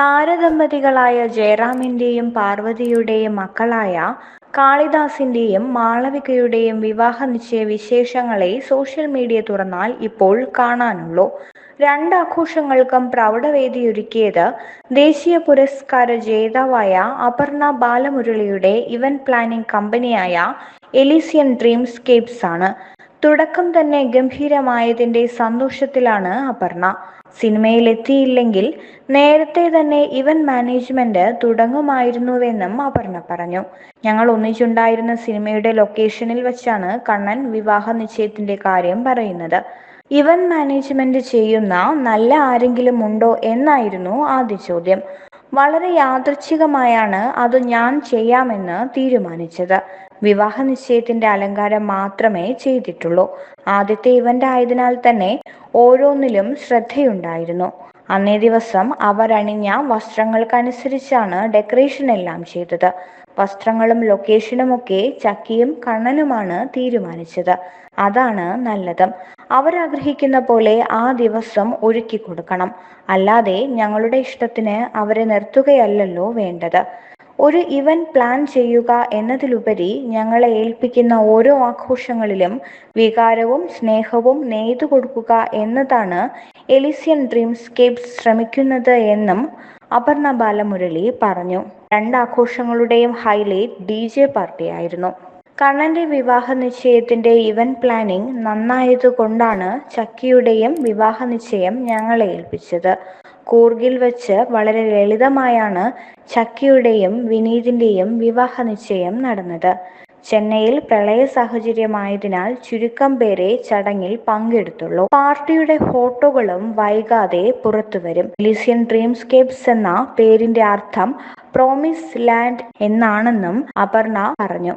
താരദമ്പതികളായ ജയറാമിന്റെയും പാർവതിയുടെയും മക്കളായ കാളിദാസിന്റെയും മാളവികയുടെയും വിവാഹ നിശ്ചയ വിശേഷങ്ങളെ സോഷ്യൽ മീഡിയ തുറന്നാൽ ഇപ്പോൾ കാണാനുള്ളൂ. രണ്ടാഘോഷങ്ങൾക്കും പ്രൗഢവേദിയൊരുക്കിയത് ദേശീയ പുരസ്കാര ജേതാവായ അപർണ ബാലമുരളിയുടെ ഇവന്റ് പ്ലാനിംഗ് കമ്പനിയായ എലിസിയൻ ഡ്രീംസ്കേപ്സ് ആണ് തുടക്കം തന്നെ ഗംഭീരമായതിന്റെ സന്തോഷത്തിലാണ് അപർണ. സിനിമയിലെത്തിയില്ലെങ്കിൽ നേരത്തെ തന്നെ ഇവൻ മാനേജ്മെന്റ് തുടങ്ങുമായിരുന്നുവെന്നും അപർണ പറഞ്ഞു. ഞങ്ങൾ ഒന്നിച്ചുണ്ടായിരുന്ന സിനിമയുടെ ലൊക്കേഷനിൽ വെച്ചാണ് കണ്ണൻ വിവാഹ നിശ്ചയത്തിന്റെ കാര്യം പറയുന്നത്. ഇവൻ മാനേജ്മെന്റ് ചെയ്യുന്ന നല്ല ആരെങ്കിലും ഉണ്ടോ എന്നായിരുന്നു ആദ്യ ചോദ്യം. വളരെ യാദൃച്ഛികമായാണ് അത് ഞാൻ ചെയ്യാമെന്ന് തീരുമാനിച്ചത്. വിവാഹ നിശ്ചയത്തിന്റെ അലങ്കാരം മാത്രമേ ചെയ്തിട്ടുള്ളൂ. ആദ്യത്തെ ഇവന്റ് ആയതിനാൽ തന്നെ ഓരോന്നിലും ശ്രദ്ധയുണ്ടായിരുന്നു. അന്നേ ദിവസം അവരണിഞ്ഞ വസ്ത്രങ്ങൾക്കനുസരിച്ചാണ് ഡെക്കറേഷൻ എല്ലാം ചെയ്തത്. വസ്ത്രങ്ങളും ലൊക്കേഷനും ഒക്കെ ചക്കിയും കണ്ണനുമാണ് തീരുമാനിച്ചത്. അതാണ് നല്ലത്. അവരാഗ്രഹിക്കുന്ന പോലെ ആ ദിവസം ഒരുക്കി കൊടുക്കണം. അല്ലാതെ ഞങ്ങളുടെ ഇഷ്ടത്തിന് അവരെ നിർത്തുകയല്ലല്ലോ വേണ്ടത്. ഒരു ഇവന്റ് പ്ലാൻ ചെയ്യുക എന്നതിലുപരി ഞങ്ങളെ ഏൽപ്പിക്കുന്ന ഓരോ ആഘോഷങ്ങളിലും വികാരവും സ്നേഹവും നെയ്തു കൊടുക്കുക എന്നതാണ് എലിസിയൻ ഡ്രീംസ്കേപ്സ് ശ്രമിക്കുന്നത് എന്നും അപർണ ബാലമുരളി പറഞ്ഞു. രണ്ടാഘോഷങ്ങളുടെയും ഹൈലൈറ്റ് ഡി ജെ പാർട്ടിയായിരുന്നു. കണ്ണന്റെ വിവാഹ നിശ്ചയത്തിന്റെ ഇവന്റ് പ്ലാനിംഗ് നന്നായതുകൊണ്ടാണ് ചക്കിയുടെയും വിവാഹ നിശ്ചയം ഞങ്ങളെ ഏൽപ്പിച്ചത്. കൂർഗിൽ വെച്ച് വളരെ ലളിതമായാണ് ചക്കിയുടെയും വിനീതിന്റെയും വിവാഹ നിശ്ചയം നടന്നത്. ചെന്നൈയിൽ പ്രളയ സാഹചര്യമായതിനാൽ ചുരുക്കം പേരെ ചടങ്ങിൽ പങ്കെടുത്തുള്ളൂ. പാർട്ടിയുടെ ഫോട്ടോകളും വൈകാതെ പുറത്തുവരും. ലിസിയൻ ഡ്രീംസ്കേപ്സ് എന്ന പേരിന്റെ അർത്ഥം പ്രോമിസ് ലാൻഡ് എന്നാണെന്നും അപർണ പറഞ്ഞു.